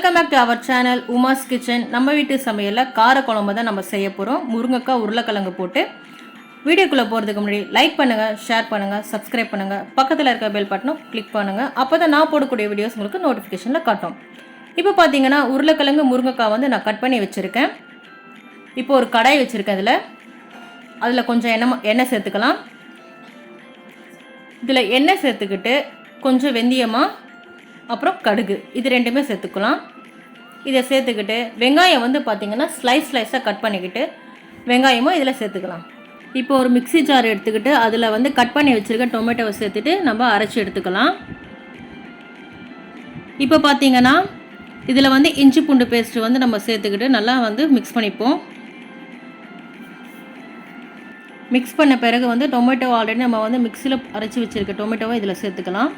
Welcome back to our channel Uma's kitchen நம்ம வீட்டு சமையலில் கார குழம்பு தான் நம்ம செய்ய போகிறோம் முருங்கைக்காய் உருளைக்கிழங்கு போட்டு வீடியோக்குள்ளே போகிறதுக்கு முன்னாடி லைக் பண்ணுங்கள் ஷேர் பண்ணுங்கள் சப்ஸ்கிரைப் பண்ணுங்கள் பக்கத்தில் இருக்க பெல் பட்டனும் கிளிக் பண்ணுங்கள் அப்போ தான் நான் போடக்கூடிய வீடியோஸ் உங்களுக்கு நோட்டிஃபிகேஷனில் காட்டும். இப்போ பார்த்தீங்கன்னா உருளைக்கிழங்கு முருங்கைக்காய் வந்து நான் கட் பண்ணி வச்சுருக்கேன். இப்போ ஒரு கடாய் வச்சுருக்கேன் அதில். அதில் கொஞ்சம் எண்ணெய் எண்ணெய் சேர்த்துக்கலாம். இதில் எண்ணெய் சேர்த்துக்கிட்டு கொஞ்சம் வெந்தயமாக அப்புறம் கடுகு. இது ரெண்டுமே சேர்த்துக்கலாம். இதை சேர்த்துக்கிட்டு வெங்காயம் வந்து பார்த்திங்கன்னா ஸ்லைஸ் ஸ்லைஸாக கட் பண்ணிக்கிட்டு வெங்காயமும் இதில் சேர்த்துக்கலாம். இப்போ ஒரு மிக்ஸி ஜார் எடுத்துக்கிட்டு அதில் வந்து கட் பண்ணி வச்சுருக்க டொமேட்டோவை சேர்த்துட்டு நம்ம அரைச்சி எடுத்துக்கலாம். இப்போ பார்த்தீங்கன்னா இதில் வந்து இஞ்சி பூண்டு பேஸ்ட்டு வந்து நம்ம சேர்த்துக்கிட்டு நல்லா வந்து மிக்ஸ் பண்ணிப்போம். மிக்ஸ் பண்ண பிறகு வந்து டொமேட்டோ ஆல்ரெடி நம்ம வந்து மிக்ஸியில் அரைச்சி வச்சுருக்க டொமேட்டோவை இதில் சேர்த்துக்கலாம்.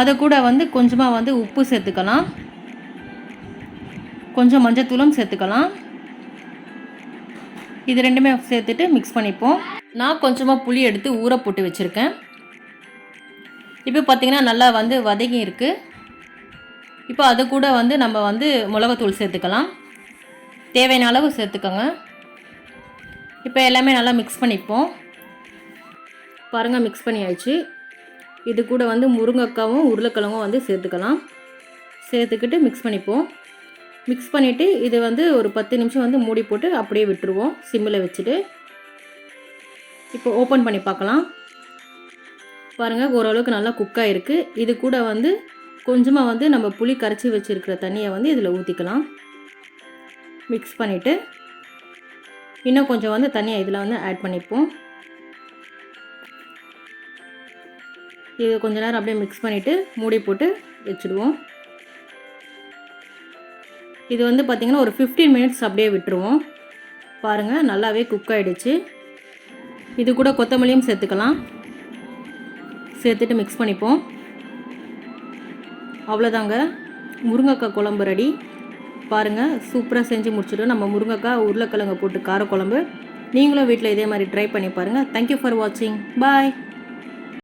அதை கூட வந்து கொஞ்சமாக வந்து உப்பு சேர்த்துக்கலாம். கொஞ்சம் மஞ்சத்தூளும் சேர்த்துக்கலாம். இது ரெண்டுமே சேர்த்துட்டு மிக்ஸ் பண்ணிப்போம். நான் கொஞ்சமாக புளி எடுத்து ஊற போட்டு வச்சுருக்கேன். இப்போ பார்த்திங்கன்னா நல்லா வந்து வதங்கி இருக்குது இப்போ அது கூட வந்து நம்ம வந்து மிளகாத்தூள் சேர்த்துக்கலாம். தேவையான அளவு சேர்த்துக்கோங்க. இப்போ எல்லாமே நல்லா மிக்ஸ் பண்ணிப்போம். பாருங்கள் மிக்ஸ் பண்ணியாச்சு. இது கூட வந்து முருங்கைக்காவும் உருளைக்கிழங்கும் வந்து சேர்த்துக்கலாம். சேர்த்துக்கிட்டு மிக்ஸ் பண்ணிப்போம். மிக்ஸ் பண்ணிவிட்டு இது வந்து ஒரு பத்து நிமிஷம் வந்து மூடி போட்டு அப்படியே விட்டுருவோம். சிம்மில் வச்சுட்டு. இப்போ ஓப்பன் பண்ணி பார்க்கலாம். பாருங்கள் ஓரளவுக்கு நல்லா குக் ஆகிருக்கு இது கூட வந்து கொஞ்சமாக வந்து நம்ம புளி கரைச்சி வச்சுருக்கிற தண்ணியை வந்து இதில் ஊற்றிக்கலாம் மிக்ஸ் பண்ணிவிட்டு இன்னும் கொஞ்சம் வந்து தண்ணியை இதில் வந்து ஆட் பண்ணிப்போம். இது கொஞ்ச நேரம் அப்படியே மிக்ஸ் பண்ணிவிட்டு மூடி போட்டு வச்சுடுவோம். இது வந்து பார்த்திங்கன்னா ஒரு ஃபிஃப்டீன் மினிட்ஸ் அப்படியே விட்டுருவோம். பாருங்கள் நல்லாவே குக் ஆகிடுச்சு இது கூட கொத்தமல்லியும் சேர்த்துக்கலாம். சேர்த்துட்டு மிக்ஸ் பண்ணிப்போம். அவ்வளோதாங்க. முருங்கைக்காய் குழம்பு ரெடி பாருங்கள் சூப்பராக செஞ்சு முடிச்சிட்டோம். நம்ம முருங்கைக்காய் உருளைக்கிழங்கு போட்டு காரக்குழம்பு. நீங்களும் வீட்டில் இதே மாதிரி ட்ரை பண்ணி பாருங்கள் தேங்க்யூ ஃபார் வாட்சிங் பாய்